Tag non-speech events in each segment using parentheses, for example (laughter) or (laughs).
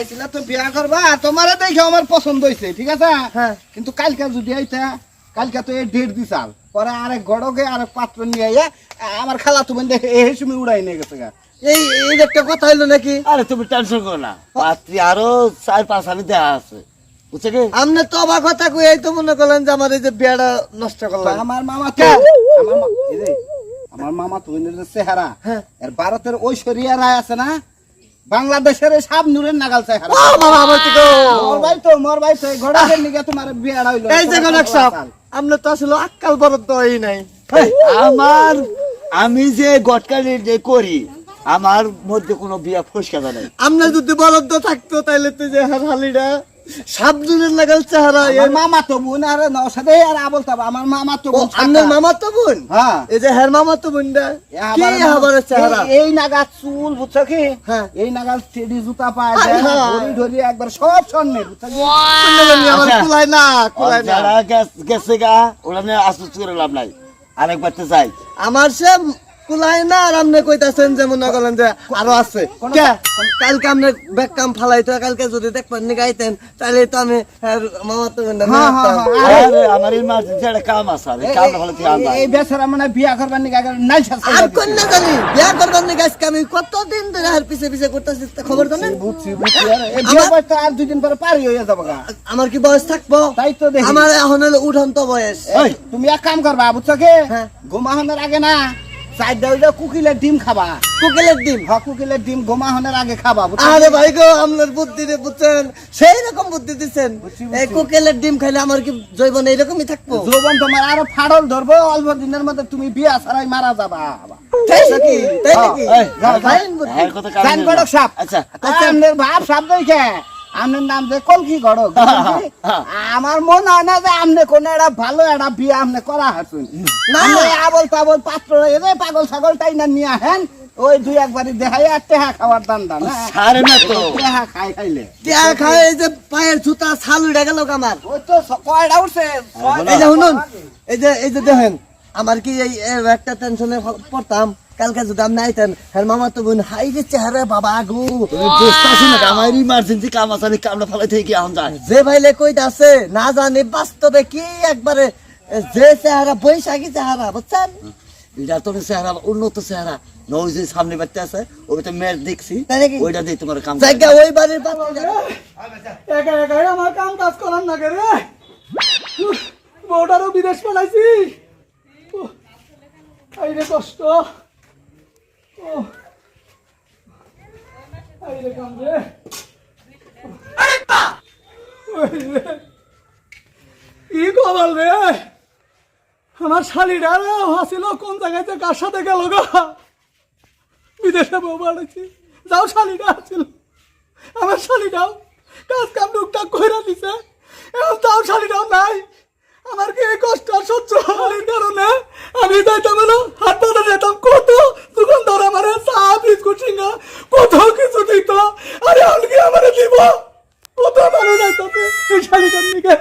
আইছিলা তো বিয়া করবা তোমারে দেখে আমার পছন্দ হইছে ঠিক আছে? হ্যাঁ। কিন্তু কালকে যদি আইতা কালকে তো এই ডেট দিছাল। পরে আরেক গড়কে আরেক পাত্র নিয়ে আইয়া আমার খালা তুমি দেখে এই সময় উড়াই নিয়ে গেছে গা। এই এই একটা কথা হইল নাকি? আরে তুমি টেনশন করো না। পাত্রী আরও চার পাঁচ হানি দেওয়া আছে। বুঝছে কি? আপনি তো অবাক কথা কই এই তো মনে করলেন যে আমার এই যে বিয়াটা নষ্ট করলাম আমার মামা তো আমার মামা তো চেহারা। হ্যাঁ। এর ভারতের ঐশ্বরিয়া রায় আছে না? বাংলাদেশের সাব নূরের নাগাল আমার মোর ভাই তো মোর ভাই তো ঘোড়াদের নিগে তোমার বিয়াটা হইল। এই যে আপনি তো আসলে আক্কাল বরদ তো এই নাই আমার আমি যে গটকালি যে করি আমার মধ্যে কোনো বিয়া ফসকা নাই। আমরা যদি বরাদ্দ থাকতো তাইলে তুই যে হালিটা লাগাল চেহারা আমার মামা তো বোন আর নসাদে আর আবল তাবা আমার মামা তো বোন আপনার মামা তো বোন? হ্যাঁ। এই যে হের মামা তো বোনটা। কি হাবারের চেহারা এই- নাগাদ চুল বুঝছ কি? হ্যাঁ। এই নাগাদ টেডি জুতা পায়। ধরি ধরি একবার সব স্বর্ণের বুঝছ আমার আচ্ছা। না কুলায় না। যারা গেছে গা ওরা নিয়ে আশ্বাস করে লাভ নাই। আরেকবার তো যাই। আমার সে না আর আপনি কইতাছেন যে মনে করেন যে আরও আছে। কোন- কে? কালকে আপনি ব্যাগ কাম ফালাইতো কালকে যদি দেখবেন নি গাইতেন তাহলে তো আমি মামা তো হ্যাঁ, হ্যাঁ। হ্যাঁ। আমার ইমার্জেন্সি একটা কাম আছে আনবা এই বেচারা মানে বিয়া করবার নাই শাস্তি আর দিছে। কোন না জানি বিয়া করবার নি গাছ আমি কতদিন ধরে হার পিছে পিছে করতেছি তা খবর জানেন? বুঝছি বুঝছি। এই বিয়া বয়স তো আর দুই দিন পরে পারি হয়ে যাব আমার কি বয়স থাকব? তাই তো দেখি। আমার এখন হলো উঠন্ত বয়স। তুমি এক কাম করবা বুঝছ কি। ঘুমাহনের আগে না চারটা ওই কুকিলের ডিম খাবা। কুকিলের ডিম? কুকিলের ডিম ঘুমাহনের আগে খাবা আরে ভাই গো আপনার বুদ্ধি রে বুঝছেন? সেই রকম বুদ্ধি দিচ্ছেন এই। কুকেলের ডিম খাইলে আমার কি জৈবন এইরকমই থাকব? তোমার আরও ফাড়ল ধরবো অল্প দিনের মধ্যে তুমি বিয়া ছাড়াই মারা যাবা। তাই নাকি? তাই নাকি? এই, বুদ্ধি। হ্যাঁ, সাপ। আচ্ছা। ভাব সাপ দেখে। আপনার নাম যে কলকি গড়ক। (laughs) আমার মনে হয় না যে আপনি কোন একটা ভালো একটা বিয়ে আপনি করা হাসুন না। আবল তাবল পাত্র এরে পাগল ছাগল তাই না নিয়ে আহেন ওই দুই একবারই দেখাই আর টেহা খাওয়ার দান দান? সারে না তো। টেহা খাই খাইলে। টিয়া খায় এই যে পায়ের জুতা ছাল উড়ে গেল আমার। ওই তো কয়টা উঠছে এই যে শুনুন এই যে এই যে দেখেন আমার কি এই একটা টেনশনে পড়তাম? কালকে যদি আপনি আইতেন হ্যাঁ মামা তো বোন হাই যে চেহারা বাবা গো। তুমি বুঝতে পারছ না আমার ইমার্জেন্সি কাম আছে আমি কামটা ফেলাই থেকে কি এখন যায়। যে ভাইলে কইতে আছে না জানি বাস্তবে কি একবারে যে চেহারা বৈশাখী চেহারা বুঝছেন? এটা তোর চেহারা উন্নত চেহারা। নই যে সামনে বাড়তে আছে ওই তো মেয়ের দেখছি ওইটা দিয়ে তোমার কাম জায়গা ওই বাড়ির বাচ্চা। একা একাই আমার কাম কাজ করার না রে। বউটারও বিদেশ পালাইছি। এই রে কষ্ট। কি কবাল রে আমার শালিটা হাসিল কোন জায়গায় কার সাথে গেল গা? বিদেশে বউ বাড়াইছি যাও শালিটা আসছিল আমার শালিটাও কাজ কাম টুকটাক কইরা দিছে এখন তাও শালিটাও নাই। আমার কি কষ্ট সহ্য হওয়ার কারণে? আমি যাইতাম হলো হাত পাতা যেতাম কত দোকানদার আমার চা বিস্কুট সিঙ্গা কত কিছু দিত আরে এখন কি আমার দিব কত মানুষ যাইতাছে এই শালিটার দিকে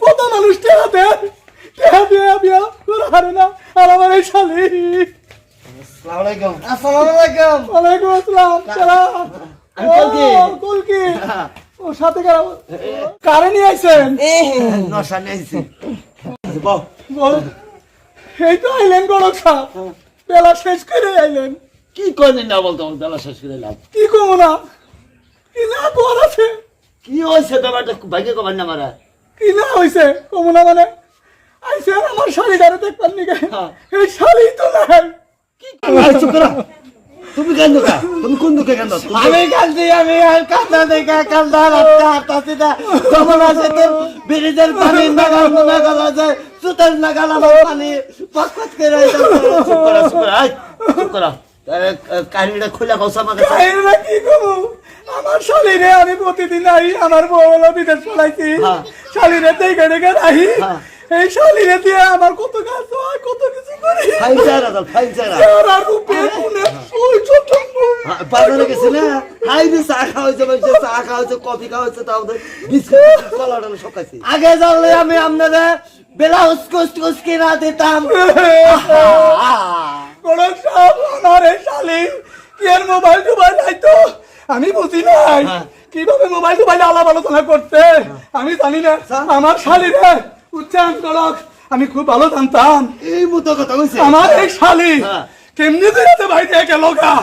কত মানুষ টেহা দেয় টেহা দিয়ে হারে না আর আমার এই শালি। আসসালামু আলাইকুম। ওয়ালাইকুম আসসালাম সালাম কলকি। ও, সাথে কারা কারে নিয়ে আইছেন? নশা নিয়েছি বল। এই তো আইলেন বেলা শেষ করে আইলেন। কি করবেন না বলতো? বেলা শেষ করে লাভ। কি কমো না? কি না কর আছে? কি হয়েছে ব্যাপারটা ভাগ্য কবার না মারা। কি না কমো না মানে? আমার নিকে হ্যাঁ। এই শাড়ি তো নাই। চুপ করো। তুমি কেন দোকা তুমি কোন দুঃখে কেন আমি কান্দি আমি আর কান্দা দেখা কান্দা রাখতে হাঁটাছি না। তোমার আছে তো ব্রিজের পানি নাগাল নাগাল আছে সুতার নাগাল আমার পানি পকপক করে আইতাছে। চুপ করো চুপ করো আয়, চুপ করো। এ, এ, কাহিনীটা খুলে কৌশা আমাকে। কাহিনীটা কি আমার শালিরে আমি প্রতিদিন আই আমার বউ হলো বিদেশ পড়াইছি হ্যাঁ। শালিরে দেখে দেখে রাহি। এই শালিরে দিয়ে আমার কত কাজ হয় কত কিছু করি? রূপে গুণে ওই ছোট বাজারে গেছে না? হাই দি চা খাওয়া হয়েছে বলছে চা খাওয়া হয়েছে কফি খাওয়া হয়েছে তাও বিস্কুট কলা টলা সব খাইছি। আগে জানলে আমি আপনাদের না দিতাম। গরম সব শালি কি এর মোবাইল টোবাইল নাই তো? আমি বুঝি নাই হ্যাঁ। কীভাবে মোবাইল টোবাইলে আলাপ আলোচনা করতে আমি জানি না। আমার শালি রে উচ্চারণ করক আমি খুব ভালো জানতাম। এই মতো কথা কইছে? আমার এই শালি হ্যাঁ। কেমনি বেরোতে বাইরে গেল গা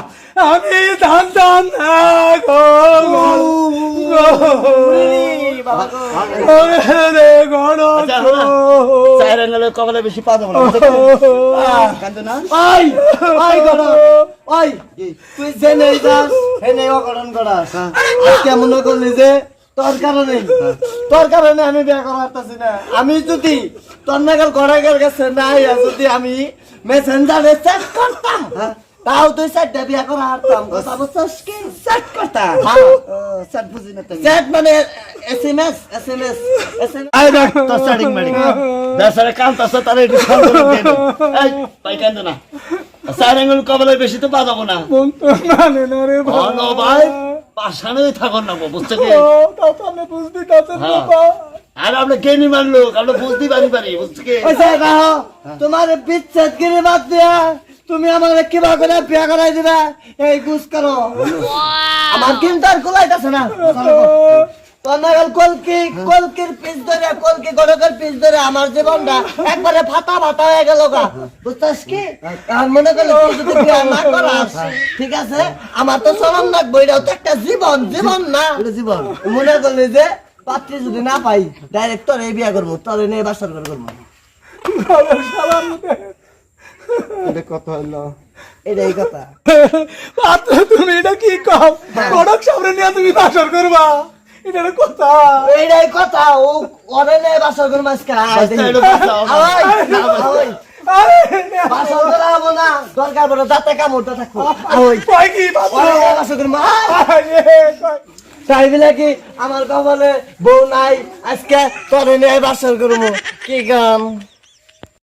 আমি জানতাম না গো কপালে বেশি পা দেবো তুই যে নেই যাস। হে নেই অকরণ করাস আজকে করলি যে তোর কারণে। তোর কারণে আমি বিয়ে করাতেছি না। আমি যদি তোর গড়াগের কাছে নাই যদি আমি মেসেঞ্জারে চেক করতাম তাও তুই চারটা বিয়ে করা হারতাম কথা কি? চেক করতাম। চেক বুঝি না তুমি। চেক মানে এসএমএস এসএমএস এসএমএস আই দেখ তোর স্টার্টিং তাসে তারে একটু করে দে। এই পাই কান্দ না। কবলে বেশি তো বাজাবো না। মন মানে না রে ভাই। থাকুন না বুঝতে কি? আপনি বুঝতে পারছেন হ্যাঁ। বাবা আর আমরা জ্ঞানী মান লোক আমরা বুঝতে পারি পারি বুঝতে কি? তোমার বিচ্ছেদ গিরি বাদ দিয়া তুমি আমার কিবা করে বিয়া করাই দিবা এই গুস করো। আমার কিন্তু আর কোলাইতেছে না। কলকি কলকির পিস ধরে কলকি গড়কের পিস ধরে আমার জীবনটা একবারে ফাটা ফাটা হয়ে গেল গা। বুঝতেস কি? আর মনে করলে যদি বিয়া না করাস ঠিক আছে? আমার তো চরম লাগবো এটাও তো একটা জীবন জীবন না। জীবন। মনে করলি যে পাত্রী যদি না পাই ডাইরেক্ট তোর এই বিয়া করব তোর নিয়ে বাসর করে করব। এটা কত হলো? এটাই কথা। পাত্র তুমি এটা কি কম? কড়ক সামনে নিয়ে তুমি বাসর করবা। এটা কথা। এইটাই কথা ও ওরে নিয়ে বাসর করে মাছ খায় বাসর। করা না দরকার দাঁতে কামড়টা থাকব বাসর? তাই বলে কি আমার কপালে বউ নাই আজকে তোর নিয়ে বাসর করব কি গান?